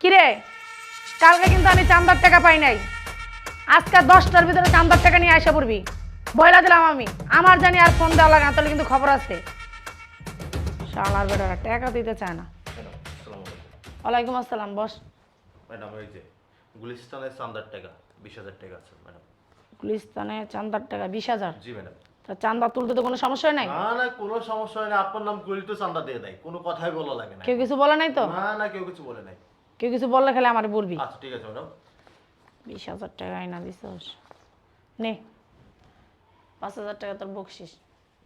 কিরে? কালকে কিন্তু আমি চান্দার টাকা পাই নাই। আজকে দশটার ভিতরে চান্দার টাকা নিয়ে আসা পড়বি। বয়লা দিলাম আমি। আমার জানি আর ফোন দেওয়া লাগে না তাহলে কিন্তু খবর আছে। শালার বেটারা টাকা দিতে চায় না। ওয়ালাইকুম আসসালাম বস। ম্যাডাম এই যে গুলিস্তানের চান্দার টাকা বিশ হাজার টাকা আছে ম্যাডাম। গুলিস্তানে চান্দার টাকা বিশ হাজার? জি ম্যাডাম। তা চান্দা তুলতে তো কোনো সমস্যা নাই? না না কোনো সমস্যা হয় আপনার নাম করি তো চান্দা দিয়ে দেয় কোনো কথাই বলা লাগে না। কেউ কিছু বলে নাই তো? না না কেউ কিছু বলে নাই। কেউ কিছু বললে খেলে আমার বলবি। আচ্ছা ঠিক আছে ম্যাডাম। বিশ হাজার টাকা আইনা দিছস নে পাঁচ হাজার টাকা তোর বকশিস।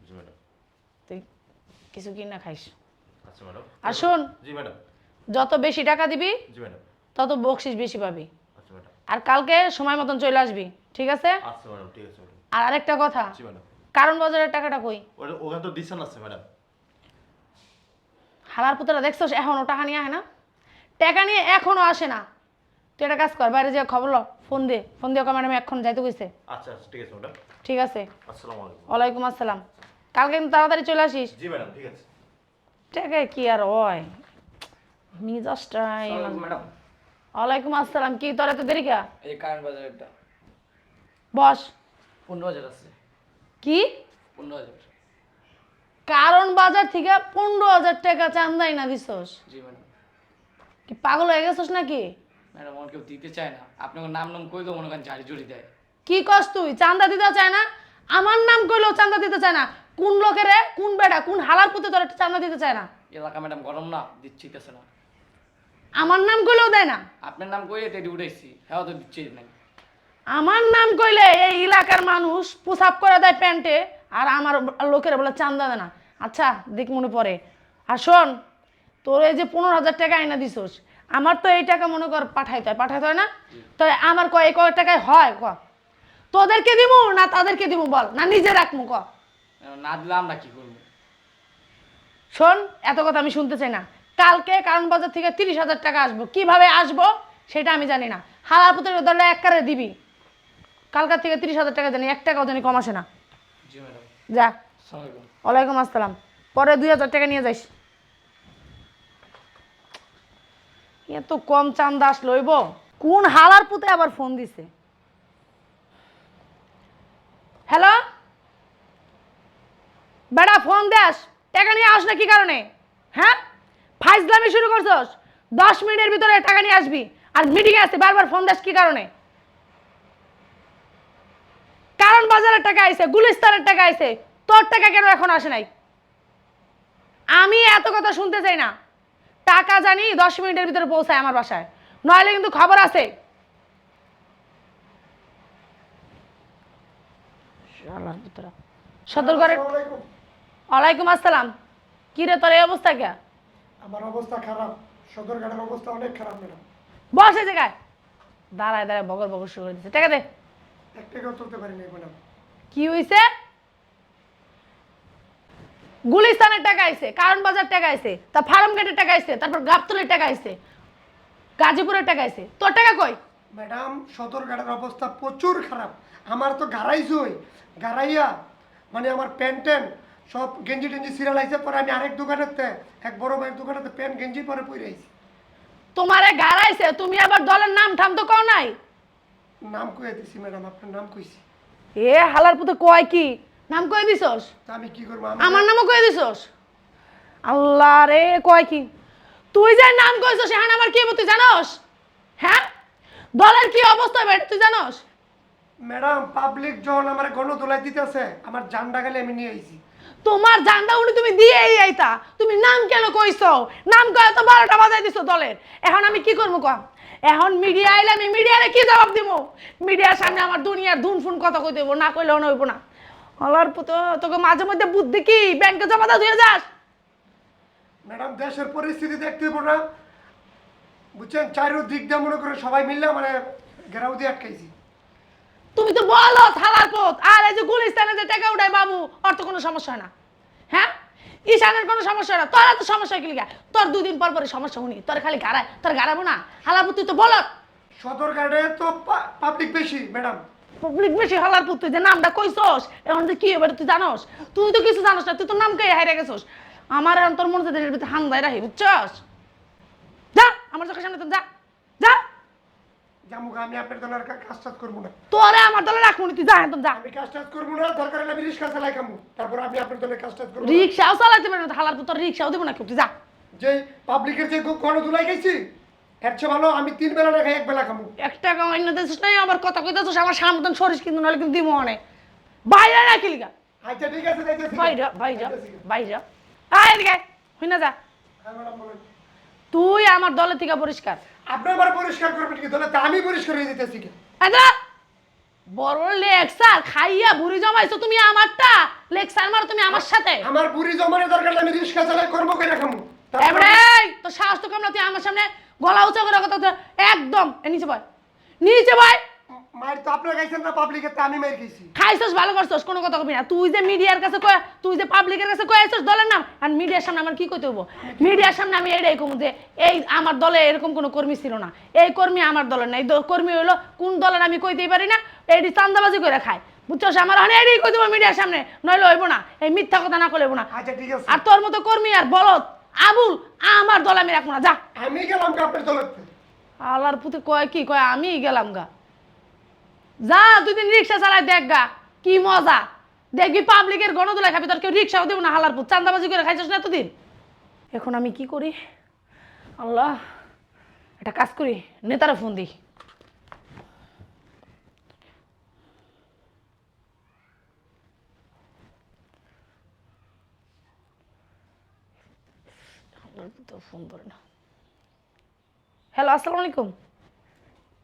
জি ম্যাডাম। তুই কিছু কিনা খাইস। আচ্ছা ম্যাডাম। আর শোন জি ম্যাডাম। যত বেশি টাকা দিবি জি ম্যাডাম। তত বকশিস বেশি পাবি। আচ্ছা ম্যাডাম। আর কালকে সময় মতন চলে আসবি ঠিক আছে? আচ্ছা ম্যাডাম ঠিক আছে ম্যাডাম। আর আরেকটা কথা জি ম্যাডাম। কারণ বাজারের টাকাটা কই? ওটা ওখানে তো দিশান আছে ম্যাডাম। হালার পুতরা দেখছস এখনও টাকা নিয়ে আহে না? টাকা নিয়ে এখনও আসে না। তুই একটা কাজ কর বাইরে যে খবর ল ফোন দে। ফোন দিয়ে ম্যাডাম এখন যাইতে কইছে। আচ্ছা আচ্ছা ঠিক আছে ম্যাডাম ঠিক আছে? আসসালামু আলাইকুম। ওয়ালাইকুম আসসালাম। কালকে কিন্তু তাড়াতাড়ি চলে আসিস? জি ম্যাডাম ঠিক আছে। টাকায় কি আর হয়? মিজাজটাই ম্যাডাম ওয়ালাইকুম আসসালাম কি তোর এত দেরি কা? এই কারেন্ট বাজার একটা। বস। পনেরো হাজার আছে। কি? পনেরো হাজার কারণ বাজার থেকে পনেরো হাজার টাকা চান্দাই না দিছস? জি ম্যাডাম কি পাগল হয়ে গেছস নাকি? ম্যাডাম আমার কেউ দিতে চায় না। আপনাকে নাম নাম করে তো মনে করেন ঝাড়ি ঝুড়ি দেয়। কি কস তুই? চান্দা দিতে চায় না? আমার নাম কইলেও চান্দা দিতে চায় না। কোন লোকের? কোন বেটা? কোন হালার পুতে তোর চান্দা দিতে চায় না? এলাকা ম্যাডাম গরম না দিচ্ছিতেছে না। আমার নাম কইলেও দেয় না? আপনার নাম কইয়ে তেটি উঠেছি হ্যাঁ তো দিচ্ছি না আমার নাম কইলে এই এলাকার মানুষ পোশাক করে দেয় প্যান্টে আর আমার লোকেরা বলে চান্দা দেয় না। আচ্ছা দেখ মনে পড়ে। আর শোন তোর এই যে পনেরো হাজার টাকা আইনা দিছস আমার তো এই টাকা মনে কর পাঠাইতে হয় পাঠাইতে হয় না? তো আমার কয় এই কয় টাকায় হয় ক? তোদেরকে দিব না তাদেরকে দিব বল না নিজে রাখব ক? না দিলে আমরা কি করব? শোন এত কথা আমি শুনতে চাই না। কালকে কারণ বাজার থেকে তিরিশ হাজার টাকা আসব কীভাবে আসব সেটা আমি জানি না। হালার পুতের দলে এক কারে দিবি। কালকার থেকে তিরিশ হাজার টাকা জানি এক টাকাও জানি কম আসে না। যা। ওয়ালাইকুম আসসালাম। পরে দুই হাজার টাকা নিয়ে যাইস। এত কম চান্দা আসলো, হইব? কোন হালার পুতে আবার ফোন দিছে? হ্যালো? বেড়া, ফোন দেস? টাকা নিয়ে আস না কি কারণে? হ্যাঁ? ফাইজলামি শুরু করছস? দশ মিনিটের ভিতরে টাকা নিয়ে আসবি। আর মিটিংয়ে আসতে বারবার ফোন দেস কি কারণে? কারণ বাজারের টাকা আইছে, গুলিস্তানের টাকা আইছে। তোর টাকা কেন এখন আসে নাই? আমি এত কথা শুনতে চাই না। টাকা জানি দশ মিনিটের ভিতরে পৌঁছায় আমার বাসায়। নইলে কিন্তু খবর আছে। ওয়ালাইকুম আসসালাম। কি রে তোর এই অবস্থা কে? আমার অবস্থা খারাপ। সদরঘাটের অবস্থা অনেক খারাপ ম্যাডাম। বস জায়গায়। দাঁড়ায় দাঁড়ায় বগর বগর শুরু করে দিচ্ছে টাকা দে। এক টাকাও তুলতে পারিনি ম্যাডাম। কি হইছে? গুলিস্তানের টাকা আইছে কারণ বাজার টাকা আইছে তা ফার্ম গেটের টাকা আইছে তারপর গাবতলের টাকা আইছে গাজীপুরের টাকা আইছে। তোর টাকা কই? ম্যাডাম সদরঘাটের অবস্থা প্রচুর খারাপ। আমার তো গাড়াইছই গাড়াইয়া মানে আমার প্যান্ট ট্যান্ট সব গেঞ্জি টেঞ্জি সিরিয়াল আইছে পরে আমি আরেক দোকানেতে এক বড় ভাইয়ের দোকানেতে প্যান্ট গেঞ্জি পরে পরে আইছি। তোমারে গাড়াইছে তুমি আবার দলের নাম ঠাম তো কও নাই? নাম কয়ে দিছি ম্যাডাম আপনার নাম কইছি। এ হালার পুতে কয় কি? নাম কয়ে দিছস? আমি কি করব? আমার আমার নামও কয়ে দিছস? আল্লাহ রে কয় কি? তুই যে নাম কইছস এখন আমার কি হইবো তুই জানোস? হ্যাঁ? দলের কি অবস্থা হবে তুই জানোস? ম্যাডাম পাবলিক যখন আমার গণদোলাই দিতেছে আমার জান্ডা গেলে আমি নিয়ে আইছি। তোমার জানটা উনি তুমি দিয়েই আইতা। তুমি নাম কেন কইছো নাম কয়ে তো বারোটা বাজাই দিছো দলের। এখন আমি কি করব কম এখন মিডিয়া আইলে আমি মিডিয়ারে কি জবাব দিব মিডিয়ার সামনে আমার দুনিয়ার ধুন ফুন কথা কই দেবো না কইলেও নইব না। হলার পুতো তোকে মাঝে মধ্যে বুদ্ধি কি? ব্যাংকে জমা দাও ধুয়ে যাস। ম্যাডাম দেশের পরিস্থিতি দেখতে হইব না। বুঝছেন? চারিদিক দিয়ে মনে করে সবাই মিললে মানে ঘেরাও দিয়ে আটকাইছি। তুমি তো বলো থালার পথ আর এই যে গুলিস্তানে যে টাকা উঠায় বাবু ওর তো কোনো সমস্যা না। হ্যাঁ? ঈশানের কোনো সমস্যা না। তোর তো সমস্যা কি লিগা? তোর দুদিন পর পরে সমস্যা শুনি তোর খালি গাড়ায় তোর গাড়াবো না। হালার তুই তো বল। সদরঘাটে তো পাবলিক বেশি ম্যাডাম। পাবলিক বেশি হালার পুত তুই যে নামটা কইছস এখন তুই কি এবার তুই জানোস? তুই তো কিছু জানোস না তুই তো নাম কে হাইরে গেছস। আমার এখন তোর মনে হচ্ছে দায় রাখি বুঝছস? যা আমার চোখের সামনে তো যা জামুক আমি আপনার দলের কাজ টাজ করব না। তোরে আমার দলে রাখব না, তুই যা একদম যা। আমি কাজ টাজ করব না দরকার হলে আমি রিক্সা চালাই খামু তারপর আমি আপনার দলের কাজ টাজ করব রিক্সাও পারবি না হালার পুত্র রিক্সাও দেবো না তুই যা। যে পাবলিকের যে গণধুলাই খাইছি এর চেয়ে ভালো আমি তিন বেলা না খাই এক বেলা খামু। এক টাকা অন্য দিছিস নাই আমার কথা কইতেছিস আমার কিন্তু নাহলে কিন্তু দিমো অনেক। বাইরে রাখি লিগা। আচ্ছা ঠিক আছে বাইরে বাইরে বাইরে। আয় এদিকে হই না যা। ম্যাডাম, বলেন। তুই আমার দলের থেকে পরিষ্কার। আপনি পরিষ্কার করবেন কি দলে? তা আমি পরিষ্কার হয়ে যেতেছি কি? আদা বড় লেকচার খাইয়া বুড়ি জমাইছো তুমি আমারটা। লেকচার মারো তুমি আমার সাথে। আমার বুড়ি জমানে দরকার আমি রিক্সা চালাই কর্ম করে খামু। তো সাহস না তুই আমার সামনে গলা উঁচা করে কথা একদম। এ নিচে বয়। নিচে বয়। মায়ের তো আপনার খাইছেন না পাবলিকের তা আমি মায়ের খাইছি। খাইছস ভালো করছস কোনো কথা কবি না। তুই যে মিডিয়ার কাছে কয় তুই যে পাবলিকের কাছে কয় আইছস দলের নাম আর মিডিয়ার সামনে আমার কি কইতে হব মিডিয়ার সামনে আমি এটাই কমু যে এই আমার দলে এরকম কোনো কর্মী ছিল না। এই কর্মী আমার দলের না। এই কর্মী হইল কোন দলের আমি কইতেই পারি না এইটি চান্দাবাজি করে খায়। বুঝছস? আমার অনেক এটাই কই দেবো মিডিয়ার সামনে। নইলে হইব না। এই মিথ্যা কথা না করলে না। আচ্ছা ঠিক আছে। আর তোর মতো কর্মী আর বলদ আবুল আমার দল আমি রাখব না যা। আমি গেলাম গা আপনার দলের আল্লাহর পুতে কয় কি কয় আমি গেলাম গা। যা দুই দিন রিক্সা চালাই দেখ গা কি মজা। দেখবি পাবলিকের গণদোলা খাবি তোর কেউ রিক্সাও দেবো না হালার পুত। চান্দাবাজি করে খাইছিস না এতদিন? এখন আমি কি করি? আল্লাহ একটা কাজ করি নেতারা ফোন দিই। হ্যালো আসসালামু আলাইকুম।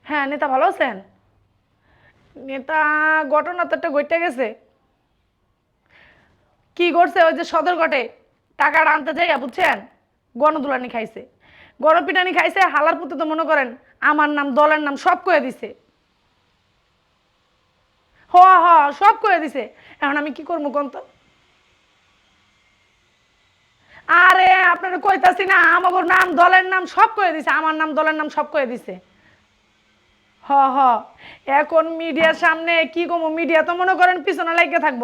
হ্যাঁ নেতা ভালো আছেন? নেতা, ঘটনা তো একটা ঘটে গেছে। কি করছে ওই যে সদরঘটে টাকাটা আনতে যাইয়া বুঝছেন? গণদুলানি খাইছে। গণপিটানি খাইছে, হালার পুতে তো মনে করেন আমার নাম, দলের নাম সব কয়ে দিছে। হ হ, সব কয়ে দিছে। এখন আমি কি করব কোন তো আরে আপনারা কইতাছি না, আমাগোর নাম, দলের নাম সব কয়ে দিছে, আমার নাম, দলের নাম সব কয়ে দিছে। হ হ, এখন মিডিয়ার সামনে কি কমো, মিডিয়া তো মনে করেন পিছনে লাগিয়ে থাকব।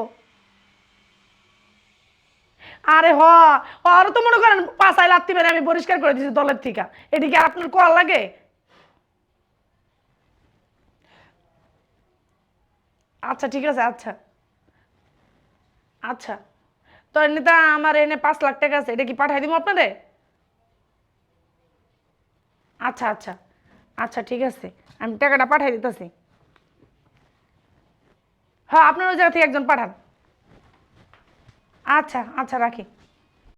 আরে হ আর তো মনে করেন পাশায় লাত্তি মেরে আমি পরিষ্কার করে দিছি দলের থেকে। এদিকে আপনার কল লাগে? আচ্ছা ঠিক আছে আচ্ছা। আচ্ছা। তো এমনিতে আমার এনে পাঁচ লাখ টাকা আছে, এটা কি পাঠাই দিব আপনাদের আচ্ছা আচ্ছা আচ্ছা ঠিক আছে, আমি টাকাটা পাঠাই দিতেছি। হ্যাঁ আপনার ওই জায়গা থেকে একজন পাঠান। আচ্ছা আচ্ছা রাখি।